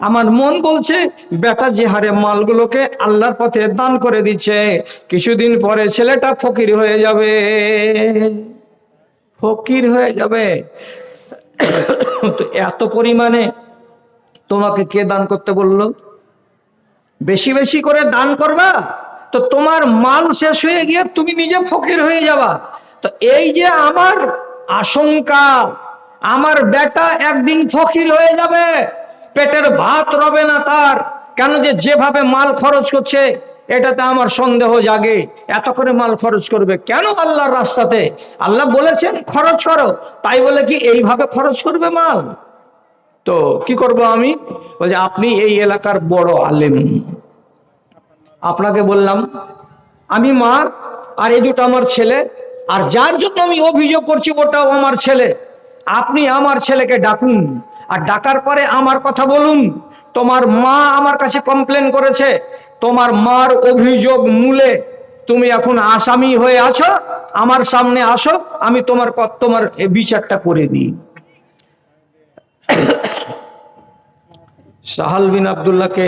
আমার মন বলছে, বেটা যে হারে মালগুলোকে আল্লাহর পথে দান করে দিচ্ছে। কিছুদিন পরে ছেলেটা ফকির হয়ে যাবে। ফকির হয়ে যাবে। তো এত পরিমাণে তোমাকে কে দান করতে বলল? বেশি বেশি করে দান করবা? তো তোমার মাল শেষ হয়ে গিয়ে তুমি নিজে ফকির হয়ে যাবা। তো এই যে আমার আশঙ্কা, আমার বেটা একদিন ফকির হয়ে যাবে। পেটের ভাত রবে না তার। কেন যে যেভাবে মাল খরচ করছে, এটাতে আমার সন্দেহ জাগে। এত করে মাল খরচ করবে কেন আল্লাহর রাস্তাতে? আল্লাহ বলেছেন, খরচ করো। তাই বলে কি এইভাবে খরচ করবে মাল? তো কি করব আমি? বলছে, আপনি এই এলাকার বড় আলেম। আপনাকে বললাম, আমি মা আর এই দুটো আমার ছেলে, আর যার জন্য আমি অভিযোগ করছি ওটাও আমার ছেলে। আপনি আমার ছেলেকে ডাকুন। আর ডাকার পরে আমার কথা বলুন। তোমার মা আমার কাছে কমপ্লেন করেছে। তোমার মার অভিযোগ মূলে তুমি এখন আসামি হয়ে আছো। আমার সামনে আসো, আমি তোমার তোমার বিচারটা করে দিই। সাহাল বিন আবদুল্লাহকে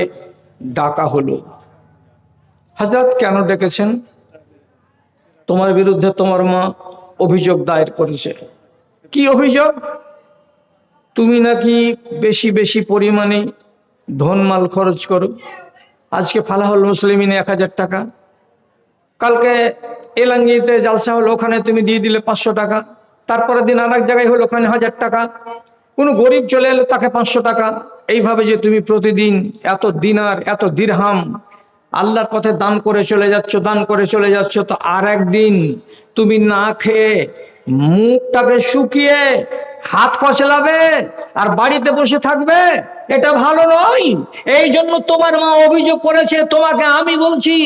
ডাকা হলো। হজরত কেন ডেকেছেন? তোমার বিরুদ্ধে তোমার মা অভিযোগ দায়ের করেছে। কি অভিযোগ? তুমি নাকি বেশি বেশি পরিমাণে ধনমাল খরচ করো? আজকে ফালাহুল মুসলিমিনে এক হাজার টাকা। কালকে এলাঙ্গিতে জালসা হলো, ওখানে তুমি দিয়ে দিলে পাঁচশো টাকা। তারপরের দিন আর এক জায়গায় হলো, ওখানে হাজার টাকা। কোনো গরিব চলে এলো, তাকে পাঁচশো টাকা। এইভাবে যে তুমি প্রতিদিন এত দিনার, এত দিরহাম, আল্লাহর পথে দান করে চলে যাচ্ছ, দান করে চলে যাচ্ছ, তো আর একদিন তুমি না খেয়ে মুখটাকে শুকিয়ে হাত কচলাবে আর বাড়িতে বসে থাকবে, এটা ভালো নয়। এই জন্য তোমার মা অভিযোগ করেছে, তোমাকে আমি বলছি,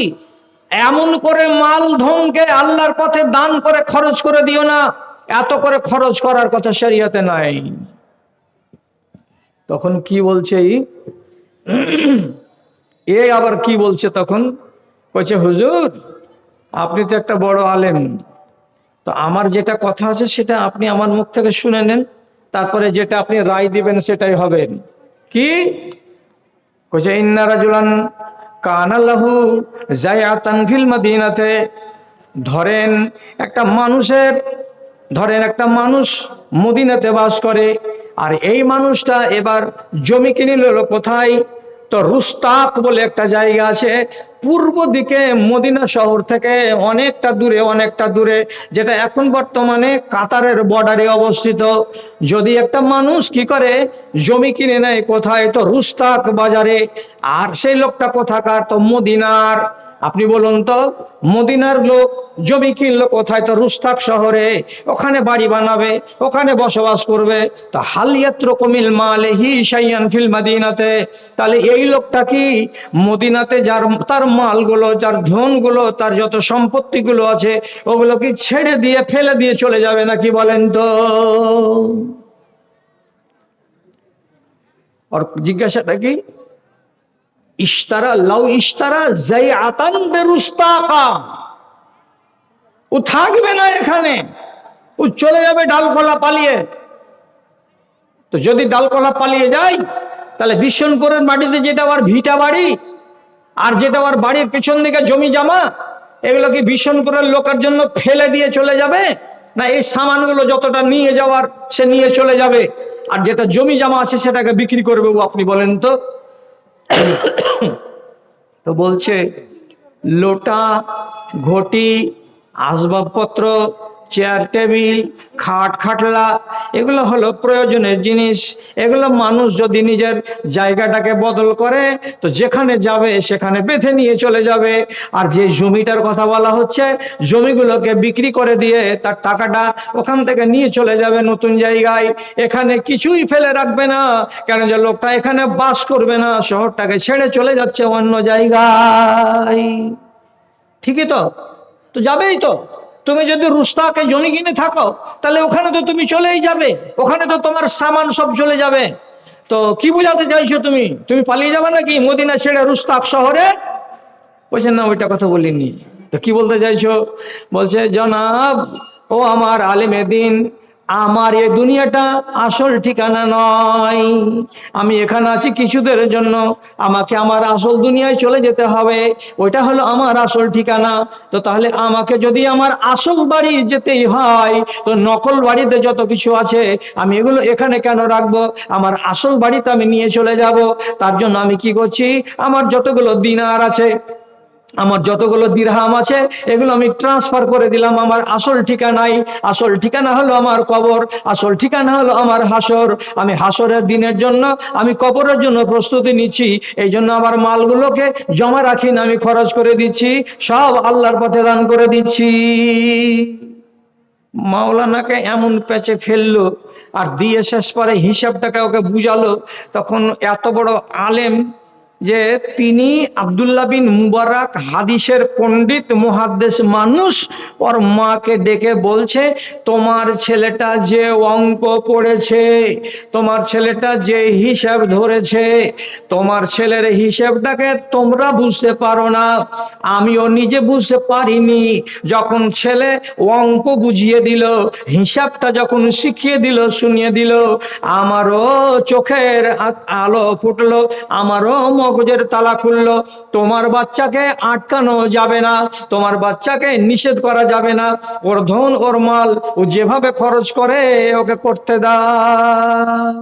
এমন করে মাল ধনকে আল্লাহর পথে দান করে খরচ করে দিও না। এত করে খরচ করার কথা শরিয়াতে নাই। তখন কি বলছে এ আবার কি বলছে তখন? বলছে, হুজুর, আপনি তো একটা বড় আলেম। তো আমার যেটা কথা আছে সেটা আপনি আমার মুখ থেকে শুনে নেন। তারপরে যেটা আপনি রায় দিবেন সেটাই হবে। কি? ধরেন একটা মানুষের, ধরেন একটা মানুষ বাস করে, আর এই মানুষটা এবার জমি কিনে কোথায়? তো রুস্তাক বলে একটা জায়গা আছে। পূর্ব দিকে মদিনা শহর থেকে অনেকটা দূরে অনেকটা দূরে, যেটা এখন বর্তমানে কাতারের বর্ডারে অবস্থিত। যদি একটা মানুষ কি করে? জমি কিনে নেয় কোথায়? তো রুস্তাক বাজারে। আর সেই লোকটা কোথাকার? তো মদিনার। আপনি বলুন তো, মদিনার লোক জমি কিনলো কোথায়? তো রুস্তাক শহরে। ওখানে বাড়ি বানাবে, ওখানে বসবাস করবে। তো হালিয়াত্র কমিল মালে হি সাইয়ান ফিল মাদিনাতে। তাহলে এই লোকটা কি মদিনাতে যার, তার মালগুলো, যার ধনগুলো, তার যত সম্পত্তিগুলো আছে ওগুলো কি ছেড়ে দিয়ে, ফেলে দিয়ে চলে যাবে নাকি বলেন তো? আর জিজ্ঞাসাটা কি? ইশতারা, লাউ ইশতারা যাই আতান বেরুস্তাকা। ও থাকবে না এখানে। ও চলে যাবে ডালকলা পালিয়ে। তো যদি ডালকলা পালিয়ে যায়, তাহলে বিশ্বনপুরের মাটিতে যেটা আমার ভিটা বাড়ি আর যেটা আমার বাড়ির পেছন দিকে জমি জামা, এগুলো কি বিশ্বনপুরের লোকের জন্য ফেলে দিয়ে চলে যাবে? না এই সামানগুলো যতটা নিয়ে যাওয়ার, সে নিয়ে চলে যাবে। আর যেটা জমি জামা আছে সেটাকে বিক্রি করবে আপনি বলেন তো? তো বলছে লোটা ঘটি আসবাবপত্র চেয়ার টেবিল খাট, খাটলা, এগুলো হলো প্রয়োজনের জিনিস। এগুলো মানুষ যদি নিজের জায়গাটাকে বদল করে, তো যেখানে যাবে সেখানে বেঁধে নিয়ে চলে যাবে। আর যে জমিটার কথা বলা হচ্ছে, জমিগুলোকে বিক্রি করে দিয়ে তার টাকাটা ওখান থেকে নিয়ে চলে যাবে নতুন জায়গায়। এখানে কিছুই ফেলে রাখবে না, কেন যে লোকটা এখানে বাস করবে না, শহরটাকে ছেড়ে চলে যাচ্ছে অন্য জায়গায়। ঠিকই তো? তো যাবেই তো। তুমি যদি রুস্তাকে জমি কিনে থাকো, তাহলে ওখানে তো তুমি চলেই যাবে। ওখানে তো তোমার সামান সব চলে যাবে। তো কি বোঝাতে চাইছো তুমি? তুমি পালিয়ে যাবে নাকি? মদিনা ছেড়ে রুস্তাক শহরে? বলছেন না, ওইটা কথা বলিনি। তো কি বলতে চাইছো? বলছে, জনাব, ও আমার আলেমে দিন আমার এই দুনিয়াটা আসল ঠিকানা নয়। আমি এখানে আছি কিছুদের জন্য। আমাকে আমার আসল দুনিয়ায় চলে যেতে হবে। ওইটা হলো আমার আসল ঠিকানা। তো তাহলে আমাকে যদি আমার আসল বাড়ি যেতেই হয়, তো নকল বাড়িতে যত কিছু আছে, আমি এগুলো এখানে কেন রাখব? আমার আসল বাড়িতে আমি নিয়ে চলে যাব। তার জন্য আমি কি করছি? আমার যতগুলো দিনার আছে আমার যতগুলো দিরহাম আছে, এগুলো আমি ট্রান্সফার করে দিলাম আমার আসল ঠিকানায়। আসল ঠিকানা হলো আমার কবর, আসল ঠিকানা হলো আমার হাসর। আমি হাসরের দিনের জন্য, আমি কবরের জন্য প্রস্তুতি নিচ্ছি। এই জন্য আমার মালগুলোকে জমা রাখি না, আমি খরচ করে দিচ্ছি। সব আল্লাহর পথে দান করে দিচ্ছি। মাওলানাকে এমন প্যাচে ফেলল আর দিয়ে শেষ পরে হিসাবটাকে ওকে বুঝালো। তখন এত বড় আলেম যে তিনি আব্দুল্লাহ বিন মুবারক হাদিসের পণ্ডিত মুহাদ্দেশ মানুষ, ওর মাকে ডেকে বলছে, তোমার ছেলেটা যে অঙ্ক পড়েছে, তোমার ছেলেটা যে হিসাব ধরেছে, তোমার ছেলের হিসাবটাকে তোমরা বুঝতে পারো না। আমিও নিজে বুঝতে পারিনি। যখন ছেলে অঙ্ক বুঝিয়ে দিল, হিসাবটা যখন শিখিয়ে দিল, শুনিয়ে দিল, আমারও চোখের আলো ফুটলো, আমারও মগজের তালা খুললো। তোমার বাচ্চাকে আটকানো যাবে না, তোমার বাচ্চাকে নিষেধ করা যাবে না। ওর ধন, ওর মাল, ও যেভাবে খরচ করে, ওকে করতে দাও।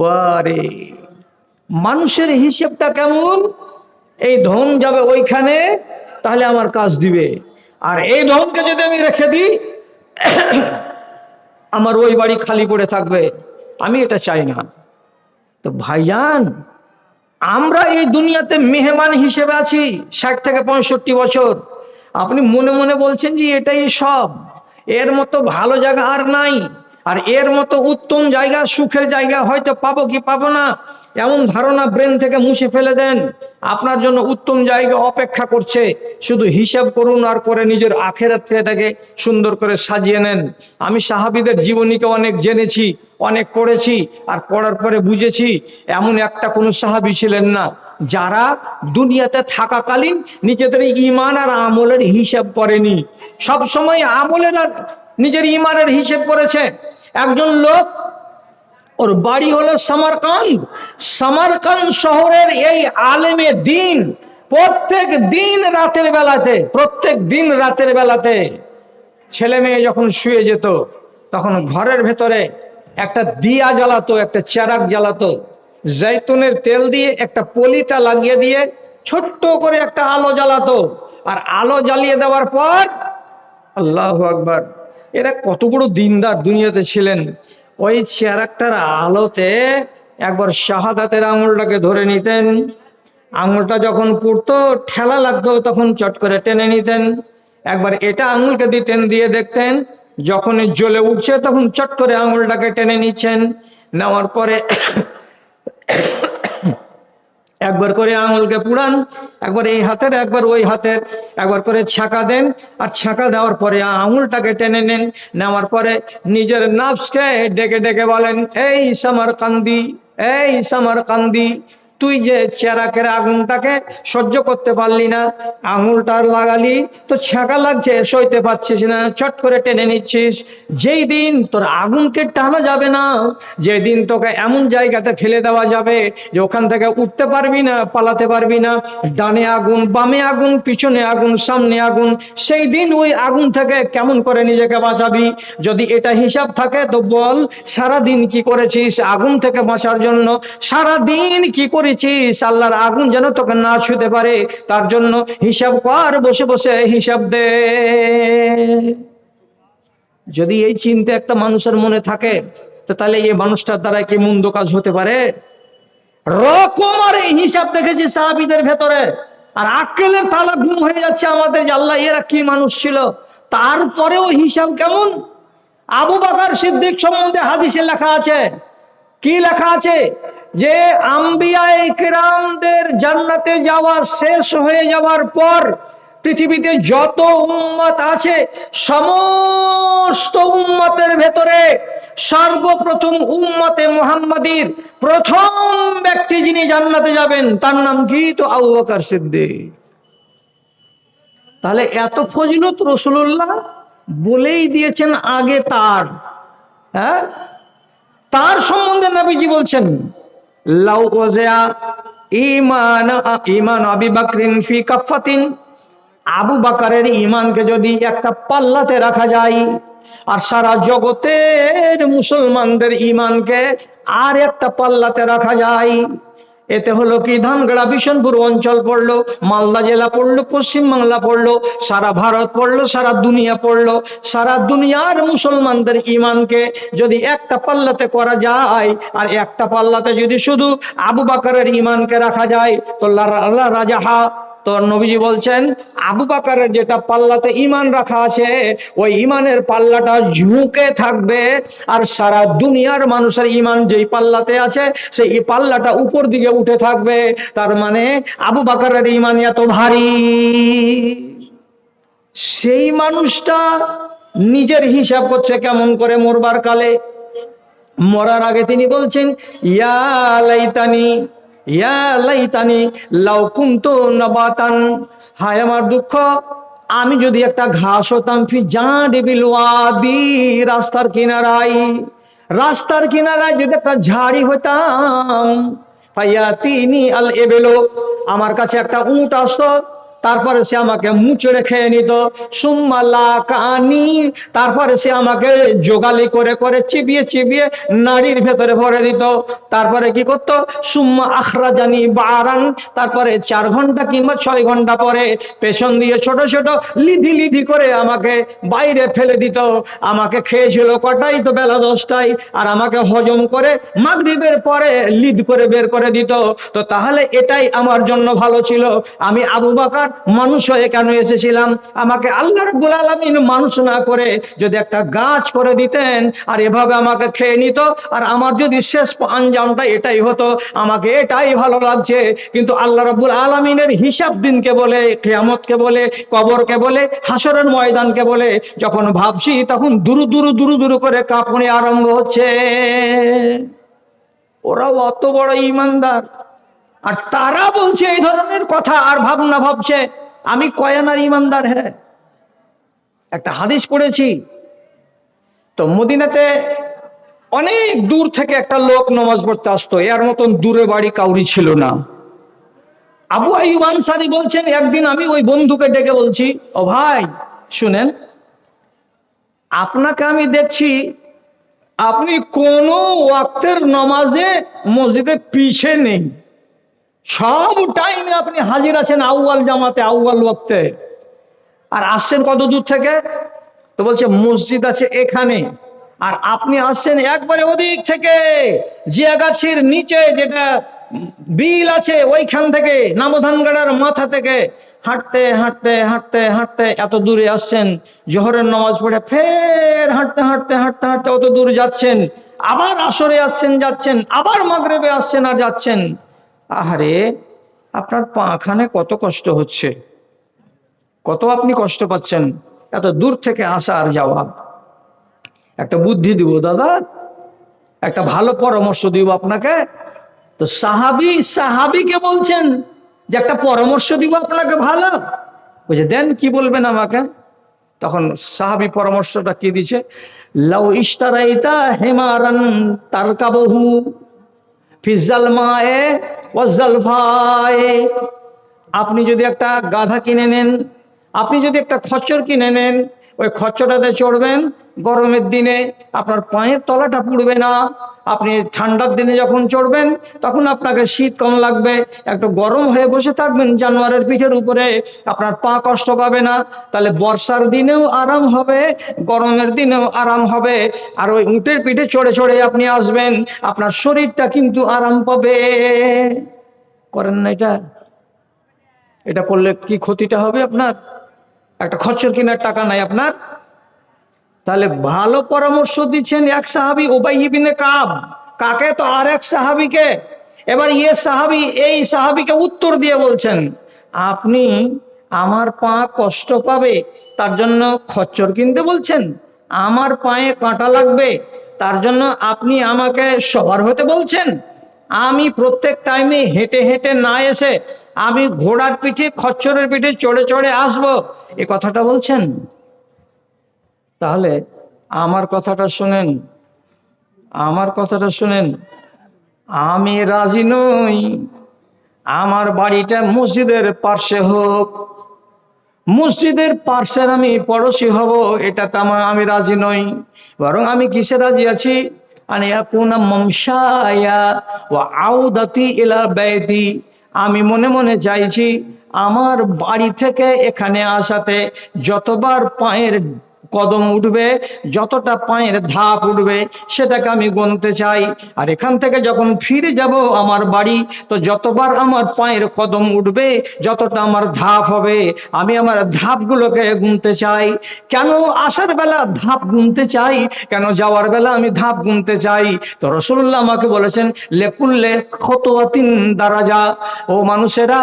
বারে, মানুষের হিসেবটা কেমন? এই ধন যাবে ওইখানে, তাহলে আমার কাজ দিবে। আর এই ধনকে যদি আমি রেখে দিই, আমার ওই বাড়ি খালি পড়ে থাকবে। আমি এটা চাই না। তো ভাইজান আমরা এই দুনিয়াতে মেহমান হিসেবে আছি ষাট থেকে পঁয়ষট্টি বছর। আপনি মনে মনে বলছেন যে এটাই সব। এর মতো ভালো জায়গা আর নাই। আর এর মতো উত্তম জায়গা, সুখের জায়গা হয়তো পাবো কি পাবো না, এমন ধারণা ব্রেন থেকে মুছে ফেলে দেন। আপনার জন্য উত্তম জায়গা অপেক্ষা করছে। শুধু হিসাব করুন আর করে নিজের আখেরাত এটাকে সুন্দর করে সাজিয়ে নেন। আমি সাহাবিদের জীবনীকে অনেক জেনেছি, অনেক পড়েছি, আর পড়ার পরে বুঝেছি, এমন একটা কোনো সাহাবি ছিলেন না, যারা দুনিয়াতে থাকাকালীন নিজেদের ইমান আর আমলের হিসাব করেনি। সব সময় আমলের আর নিজের ইমানের হিসেব করেছে। একজন লোক, ওর বাড়ি হলো সামারকান্দ। সামারকান্দ শহরের এই আলেমে দিন, প্রত্যেক দিন রাতের বেলাতে, প্রত্যেক দিন রাতের বেলাতে ছেলে মেয়ে যখন শুয়ে যেত, তখন ঘরের ভেতরে একটা দিয়া জ্বালাতো, একটা চেরাক জ্বালাতো, জৈতুনের তেল দিয়ে একটা পলিতা লাগিয়ে দিয়ে ছোট্ট করে একটা আলো জ্বালাতো। আর আলো জ্বালিয়ে দেওয়ার পর আল্লাহ আকবার এরা কত বড় দিনদার দুনিয়াতে ছিলেন। ওই চেরাকটার আলোতে একবার শাহাদাতের আঙুলটাকে ধরে নিতেন। আঙুলটা যখন পুড়তো, ঠেলা লাগতো, তখন চট করে টেনে নিতেন। একবার এটা আঙুলকে দিতেন, দিয়ে দেখতেন যখন জ্বলে উঠছে, তখন চট করে আঙুলটাকে টেনে নিচ্ছেন। নেওয়ার পরে একবার করে আঙুলকে পুড়ান, একবার এই হাতের, একবার ওই হাতের। একবার করে ছাঁকা দেন, আর ছাঁকা দেওয়ার পরে আঙুলটাকে টেনে নেন। নেওয়ার পরে নিজের নাফসকে ডেকে ডেকে বলেন, এই সামার কান্দি এই সামার কান্দি তুই যে চেরাকের আগুনটাকে সহ্য করতে পারলি না, আঙুলটা লাগালি, তো ছ্যাঁকা লাগছে, সইতে পারছিস না, চট করে টেনে নিচ্ছিস। যেই দিন তোর আগুনকে টানা যাবে না যেদিন তোকে এমন জায়গাতে ফেলে দেওয়া যাবে যে ওখান থেকে উঠতে পারবি না, পালাতে পারবি না, ডানে আগুন, বামে আগুন, পিছনে আগুন, সামনে আগুন, সেই দিন ওই আগুন থেকে কেমন করে নিজেকে বাঁচাবি? যদি এটা হিসাব থাকে তো বল সারা দিন কি করেছিস আগুন থেকে বাঁচার জন্য? সারা দিন কি করেছিস, আল্লাহর আগুন যেন তোকে না ছুতে পারে, তার জন্য হিসাব কর, বসে বসে হিসাব দে। যদি এই চিন্তা একটা মানুষের মনে থাকে, তো তাহলে এই মানুষটার দ্বারা কি মন্দ কাজ হতে পারে? রকমার এই হিসাব দেখেছি সাহাবিদের ভেতরে, আর আক্কেলের তালা ঘুম হয়ে যাচ্ছে আমাদের যে আল্লাহ, এরা কি মানুষ ছিল? তারপরেও হিসাব কেমন? আবু বাকার সিদ্দিক সম্বন্ধে হাদিসে লেখা আছে। কি লেখা আছে? যে আম্বিয়ায়ে কেরামদের জান্নাতে যাওয়া শেষ হয়ে যাওয়ার পর পৃথিবীতে যত উম্মত আছে, সমস্ত উম্মতের ভেতরে সর্বপ্রথম উম্মতে মুহাম্মাদির প্রথম ব্যক্তি যিনি জান্নাতে যাবেন, তার নাম কি? তো আবু বকর সিদ্দিক। তাহলে এত ফজিলত রসুল্লাহ বলেই দিয়েছেন আগে তার হ্যাঁ? তার সম্বন্ধে নবীজি বলছেন লাউ ওজা ইমান ইমান আবি বাকরিন ফি কাফাতিন আবু বাকারের ইমানকে যদি একটা পাল্লাতে রাখা যায়, আর সারা জগতের মুসলমানদের ইমানকে আর একটা পাল্লাতে রাখা যায় এতে হলো কি? ধানগড়া বিশনপুর অঞ্চল পড়ল, মালদা জেলা পড়ল পশ্চিমবাংলা পড়ল, সারা ভারত পড়ল, সারা দুনিয়া পড়ল। সারা দুনিয়ার মুসলমানদের ইমানকে যদি একটা পাল্লাতে করা যায়, আর একটা পাল্লাতে যদি শুধু আবু বাকারের ইমানকে রাখা যায়, তো আল্লাহ রাজাহা তো নবীজি বলছেন, আবু বাকারের যেটা পাল্লাতে ইমান রাখা আছে, ওই ইমানের পাল্লাটা ঝুঁকে থাকবে, আর সারা দুনিয়ার মানুষের ইমান যেই পাল্লাতে আছে, সেই পাল্লাটা উপর দিকে উঠে থাকবে। তার মানে আবু বাকারের ইমান এত ভারী। সেই মানুষটা নিজের হিসাব করছে কেমন করে মরবার কালে। মরার আগে তিনি বলছেন, ইয়া লাইতানি লাইতানি, লাউ কুনতু নবাতান। হায় আমার দুঃখ, আমি যদি একটা ঘাস হতাম ফি জাঁডিবিল ওয়াদি, রাস্তার কিনারায়। রাস্তার কিনারায় যদি একটা ঝাড়ি হতাম ফাইয়া তিনি আল এবেলো আমার কাছে একটা উট আসতো তারপরে সে আমাকে মুচড়ে খেয়ে নিত। সুম্মালা কানি তারপরে সে আমাকে জোগালি করে করে চিবিয়ে চিবিয়ে নাড়ির ভেতরে ভরে দিত। তারপরে কি করত? সুম্মা আখরা জানি বারান, তারপরে চার ঘণ্টা কিংবা ছয় ঘণ্টা পরে পেছন দিয়ে ছোট ছোট লিধি লিধি করে আমাকে বাইরে ফেলে দিত। আমাকে খেয়েছিল কটাই তো বেলা দশটায়, আর আমাকে হজম করে মাগরিবের পরে লিদ করে বের করে দিত। তো তাহলে এটাই আমার জন্য ভালো ছিল। আমি আবু বাকার মানুষ হয়ে কেন এসেছিলাম? আমাকে আল্লাহ রব্বুল আলমিন মানুষ না করে যদি একটা গাছ করে দিতেন, আর এভাবে আমাকে খেয়ে নিত, আর আমার যদি শেষ আঞ্জামটা এটাই হতো, আমাকে এটাই ভালো লাগছে। কিন্তু আল্লাহ রব্বুল আলমিনের হিসাব দিনকে বলে, কেয়ামতকে বলে, কবরকে বলে হাসরের ময়দানকে বলে, যখন ভাবছি তখন দুরু দুরু দুরু দুরু করে কাঁপুনি আরম্ভ হচ্ছে। ওরাও অত বড় ইমানদার। আর তারা বলছে এই ধরনের কথা আর ভাবনা ভাবছে। আমি কয়ানার ইমানদার হ্যাঁ। একটা হাদিস পড়েছি। তো মদিনাতে অনেক দূর থেকে একটা লোক নমাজ পড়তে আসতো। এর মতন দূরে বাড়ি কাউরি ছিল না। আবু আইব আনসারি বলছেন, একদিন আমি ওই বন্ধুকে ডেকে বলছি, ও ভাই, শুনেন, আপনাকে আমি দেখছি, আপনি কোন ওয়াক্তের নমাজে মসজিদে পিছে নেই। সব টাইমে আপনি হাজির আছেন আউয়াল জামাতে, আউয়াল ওয়াক্তে। আর আসছেন কত দূর থেকে? তো বলছে, মসজিদ আছে এখানে। আর আপনি আসছেন একবারে ওদিক থেকে। জিয়াগাছির নিচে যেটা বিল আছে, ওইখান থেকে, নামধানগাড়ার মাথা থেকে। হাঁটতে হাঁটতে হাঁটতে হাঁটতে এত দূরে আসছেন। জোহরের নামাজ পড়ে ফের হাঁটতে হাঁটতে হাঁটতে হাঁটতে অত দূর যাচ্ছেন। আবার আসরে আসছেন, যাচ্ছেন। আবার মাগরেবে আসছেন আর যাচ্ছেন। আহারে, আপনার পাখানে কত কষ্ট হচ্ছে? কত আপনি কষ্ট পাচ্ছেন? এত দূর থেকে আসা আর যাওয়া। একটা বুদ্ধি দিব, দাদা। একটা ভালো পরামর্শ দিব আপনাকে। তো সাহাবি, সাহাবিকে বলছেন যে একটা পরামর্শ দিব আপনাকে ভালো। বুঝে দেন কি বলবেন আমাকে? তখন সাহাবি পরামর্শটা কি দিছে? লাউ ইস্তারাইতা হেমারান তারকাবহু ফিজাল মায়ে আপনি যদি একটা গাধা কিনে নেন আপনি যদি একটা খচ্চর কিনে নেন ওই খচ্চরটাতে চড়বেন, গরমের দিনে আপনার পায়ের তলাটা পুড়বে না। আপনি ঠান্ডার দিনে যখন চড়বেন, তখন আপনাকে শীত কম লাগবে। একটু গরম হয়ে বসে থাকবেন জানোয়ারের পিঠের উপরে, আপনার পা কষ্ট পাবে না। তাহলে বর্ষার দিনেও আরাম হবে, গরমের দিনেও আরাম হবে। আর ওই উটের পিঠে চড়ে চড়ে আপনি আসবেন, আপনার শরীরটা কিন্তু আরাম পাবে। করেন না এটা? এটা করলে কি ক্ষতিটা হবে আপনার? একটা খরচর কেনার টাকা নাই আপনার। তাহলে ভালো পরামর্শ দিচ্ছেন এক সাহাবি ওবাইবিনে কাব। কাকে? তো আর এক সাহাবিকে। এবার ইয়ে সাহাবি, এই সাহাবিকে উত্তর দিয়ে বলছেন, আপনি আমার পা কষ্ট পাবে, তার জন্য খচ্চর কিনতে বলছেন। আমার পায়ে কাঁটা লাগবে, তার জন্য আপনি আমাকে সবার হতে বলছেন। আমি প্রত্যেক টাইমে হেঁটে হেঁটে না এসে আমি ঘোড়ার পিঠে, খচ্চরের পিঠে চড়ে চড়ে আসব। এ কথাটা বলছেন? তাহলে আমার কথাটা শুনেন। আমার কথাটা শুনেন। আমি রাজি নই। আমার বাড়িটা মসজিদের পার্শ্বে হোক। মসজিদের পার্শ্বের আমি পড়োশি হব, এটা তো আমি রাজি নই। বরং আমি কিসে রাজি আছি? আনে কুনা মমসায়া ও আউদাতি ইলা ব্যয়তি আমি মনে মনে চাইছি আমার বাড়ি থেকে এখানে আসাতে যতবার পায়ের কদম উঠবে, যতটা পায়ের ধাপ উঠবে সেটাকে আমি গুনতে চাই। আর এখান থেকে যখন ফিরে যাব আমার বাড়ি, তো যতবার আমার পায়ের কদম উঠবে, যতটা আমার ধাপ হবে, আমি আমার ধাপগুলোকে গুনতে চাই। কেন আসার বেলা ধাপ গুনতে চাই? কেন যাওয়ার বেলা আমি ধাপ গুনতে চাই? তো রসুল্লাহ আমাকে বলেছেন, লেকুল্লে খতোয়াতিন দারাজা। ও মানুষেরা,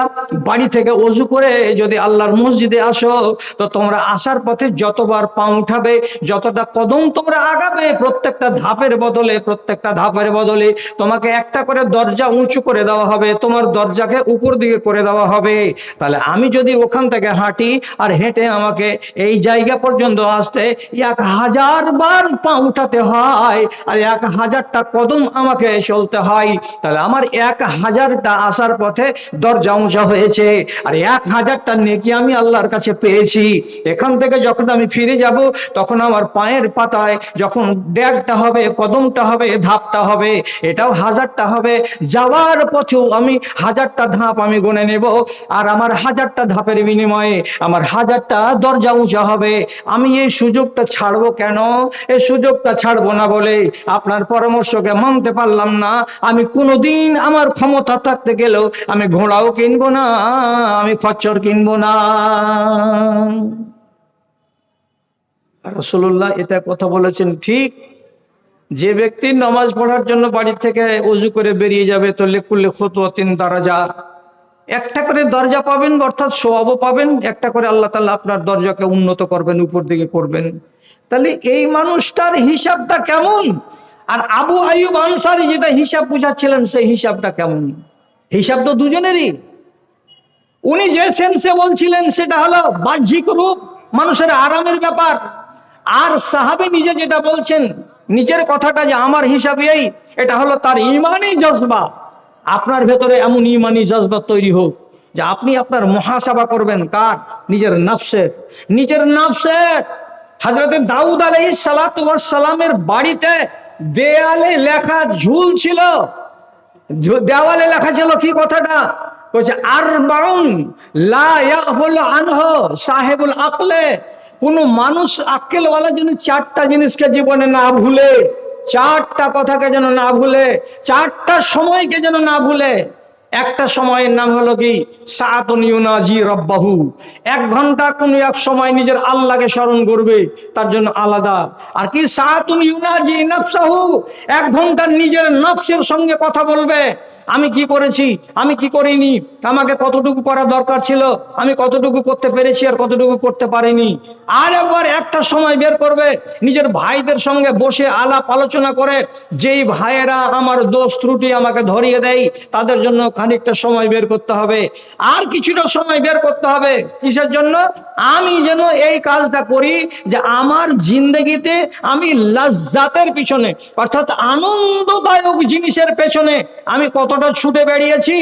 বাড়ি থেকে অজু করে যদি আল্লাহর মসজিদে আসো, তো তোমরা আসার পথে যতবার পা উঠাবে, যতটা কদম তোমরা আগাবে, প্রত্যেকটা ধাপের বদলে, প্রত্যেকটা ধাপের বদলে তোমাকে একটা করে দরজা উঁচু করে দেওয়া হবে, তোমার দরজাকে উপর দিকে করে দেওয়া হবে। তাহলে আমি যদি ওখান থেকে হাঁটি আর হেঁটে আমাকে এই জায়গা পর্যন্ত আসতে এক হাজার বার পা উঠাতে হয় আর এক হাজারটা কদম আমাকে চলতে হয়, তাহলে আমার এক হাজারটা আসার পথে দরজা উঁচা হয়েছে। আর এক হাজারটা নেকি আমি আল্লাহর কাছে পেয়েছি। এখান থেকে যখন আমি ফিরে যাব তখন আমার পায়ের পাতায় যখন ড্যাগটা হবে, কদমটা হবে, ধাপটা হবে, এটাও হাজারটা হবে। যাওয়ার পথেও আমি হাজারটা ধাপ আমি গনে নেব আর আমার হাজারটা ধাপের বিনিময়ে আমার হাজারটা দরজা উঁচা হবে। আমি এই সুযোগটা ছাড়বো কেন? এই সুযোগটা ছাড়বো না বলে আপনার পরামর্শকে মানতে পারলাম না। আমি কোনোদিন আমার ক্ষমতা থাকতে গেলেও আমি ঘোড়াও কিনবো না, আমি খচ্চর কিনবো না। রসুল্লাহ এটা কথা বলেছেন, ঠিক? যে ব্যক্তি নামাজ পড়ার জন্য বাড়ি থেকে উজু করে বেরিয়ে যাবে, তো লেকুল্লে খতুয়াতিন দারাজা। একটা করে দরজা পাবেন, অর্থাৎ সোয়াবও পাবেন, একটা করে আল্লাহ তাআলা আপনার দরজাকে উন্নত করবেন, উপর দিকে করবেন। তাহলে এই মানুষটার হিসাবটা কেমন? আর আবু আইয়ুব আনসারি যেটা হিসাব বুঝাচ্ছিলেন, সেই হিসাবটা কেমন? হিসাব তো দুজনেরই। উনি যে সেন্সে বলছিলেন, সেটা হলো বাহ্যিক রূপ, মানুষের আরামের ব্যাপার। আর সাহাবে নিজে যেটা বলছেন, নিজের কথাটা যে আমার হিসাবে এই, এটা হলো তার ইমানি জজবা। আপনার ভেতরে এমন ইমানি জজবা তৈরি হোক যে আপনি আপনার মহাসভা করবেন কার? নিজের নফসের। নিজের নফসের। হাজরতে দাউদ আলাই সালামের বাড়িতে দেয়ালে লেখা ঝুল ছিল। দেওয়ালে লেখা ছিল কি কথাটা? বলছে আর বাউন লা ইয়াহল আনহ সাহেবুল আকলে কোন মানুষ আক্কেলওয়ালা যেন চারটা জিনিসকে জীবনে না ভুলে, চারটা কথাকে যেন না ভুলে, চারটা সময়কে যেন না ভুলে, একটা সময়ের নাম হলো কি? ইউনাজি রব্বাহু। এক ঘণ্টা কোন এক সময় নিজের আল্লাহকে স্মরণ করবে, তার জন্য আলাদা। আর কি? সাতুন ইউনাজি এক ঘণ্টা নিজের নফসের সঙ্গে কথা বলবে আমি কি করেছি? আমি কি করিনি? আমাকে কতটুকু করা দরকার ছিল? আমি কতটুকু করতে পেরেছি আর কতটুকু করতে পারিনি? আর একবার একটা সময় বের করবে, নিজের ভাইদের সঙ্গে বসে আলাপ আলোচনা করে, যেই ভাইয়েরা আমার দোষ ত্রুটি আমাকে ধরিয়ে দেয়, তাদের জন্য খানিকটা সময় বের করতে হবে। আর কিছুটা সময় বের করতে হবে। কিসের জন্য? আমি যেন এই কাজটা করি যে আমার জিন্দগিতে আমি লজ্জাতের পিছনে, অর্থাৎ আনন্দদায়ক জিনিসের পেছনে আমি কতটা ছুটে বেরিয়েছি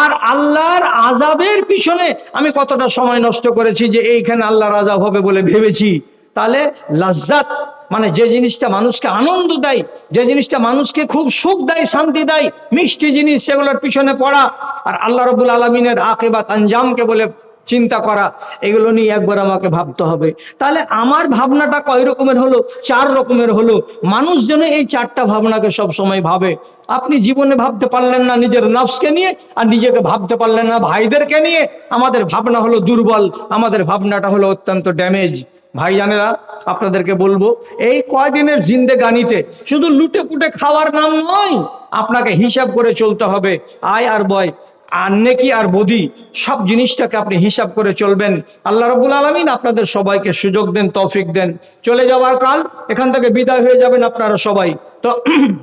আর আল্লাহর আজাবের পিছনে আমি কতটা সময় নষ্ট করেছি যে এইখানে আল্লাহর আজাব হবে বলে ভেবেছি। তাহলে লজ্জাত মানে যে জিনিসটা মানুষকে আনন্দ দেয়, যে জিনিসটা মানুষকে খুব সুখ দেয়, শান্তি দেয়, মিষ্টি জিনিস সেগুলোর পিছনে পড়া। আর আল্লাহ রবুল আলমিনের আকেবাত আঞ্জামকে বলে চিন্তা করা, এগুলো নিয়ে একবার আমাকে ভাবতে হবে। তাহলে আমার ভাবনাটা কয় রকমের হলো? চার রকমের হলো। মানুষ যেন এই চারটা ভাবনাকে সব সময় ভাবে। আপনি জীবনে ভাবতে পারলেন না নিজের নফসকে নিয়ে, আর নিজেকে ভাবতে পারলেন না ভাইদেরকে নিয়ে। আমাদের ভাবনা হলো দুর্বল, আমাদের ভাবনাটা হলো অত্যন্ত ড্যামেজ। ভাইজানেরা, আপনাদেরকে বলব, এই কয়দিনের জিন্দে গানিতে শুধু লুটে পুটে খাওয়ার নাম নয়, আপনাকে হিসাব করে চলতে হবে। আয় আর বয় আর নেকি আর বদি সব জিনিসটাকে আপনি হিসাব করে চলবেন। আল্লাহ রবুল আলমিন আপনাদের সবাইকে সুযোগ দেন, তৌফিক দেন। চলে যাওয়ার কাল, এখান থেকে বিদায় হয়ে যাবেন আপনারা সবাই। তো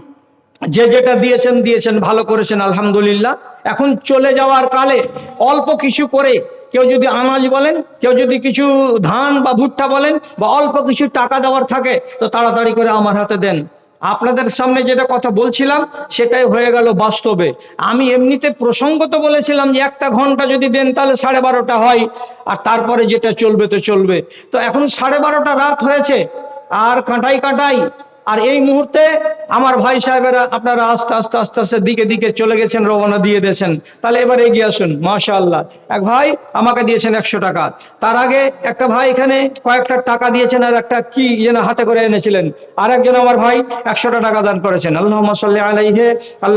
যে যেটা দিয়েছেন দিয়েছেন, ভালো করেছেন, আলহামদুলিল্লাহ। এখন চলে যাওয়ার কালে অল্প কিছু করে কেউ যদি আনাজ বলেন, কেউ যদি কিছু ধান বা ভুট্টা বলেন, বা অল্প কিছু টাকা দেওয়ার থাকে, তো তাড়াতাড়ি করে আমার হাতে দেন। আপনাদের সামনে যেটা কথা বলছিলাম, সেটাই হয়ে গেল বাস্তবে। আমি এমনিতে প্রসঙ্গত বলেছিলাম যে একটা ঘণ্টা যদি দেন তাহলে সাড়ে বারোটা হয়, আর তারপরে যেটা চলবে তো চলবে। তো এখন সাড়ে বারোটা রাত হয়েছে, আর কাঁটাই কাঁটাই আর এই মুহূর্তে আমার ভাই সাহেবেরা আপনারা আস্তে আস্তে আস্তে আস্তে দিকে দিকে চলে গেছেন, রওনা দিয়ে দিয়েছেন। তাহলে এবার এগিয়ে আসুন মাশা আল্লাহ এক ভাই আমাকে দিয়েছেন একশো টাকা। তার আগে একটা ভাই এখানে কয়েকটা টাকা দিয়েছেন আর একটা কি যেন হাতে করে এনেছিলেন। আর একজন আমার ভাই একশোটা টাকা দান করেছেন। আল্লাহ সাল্লাহ আলাইহে, আল্লাহ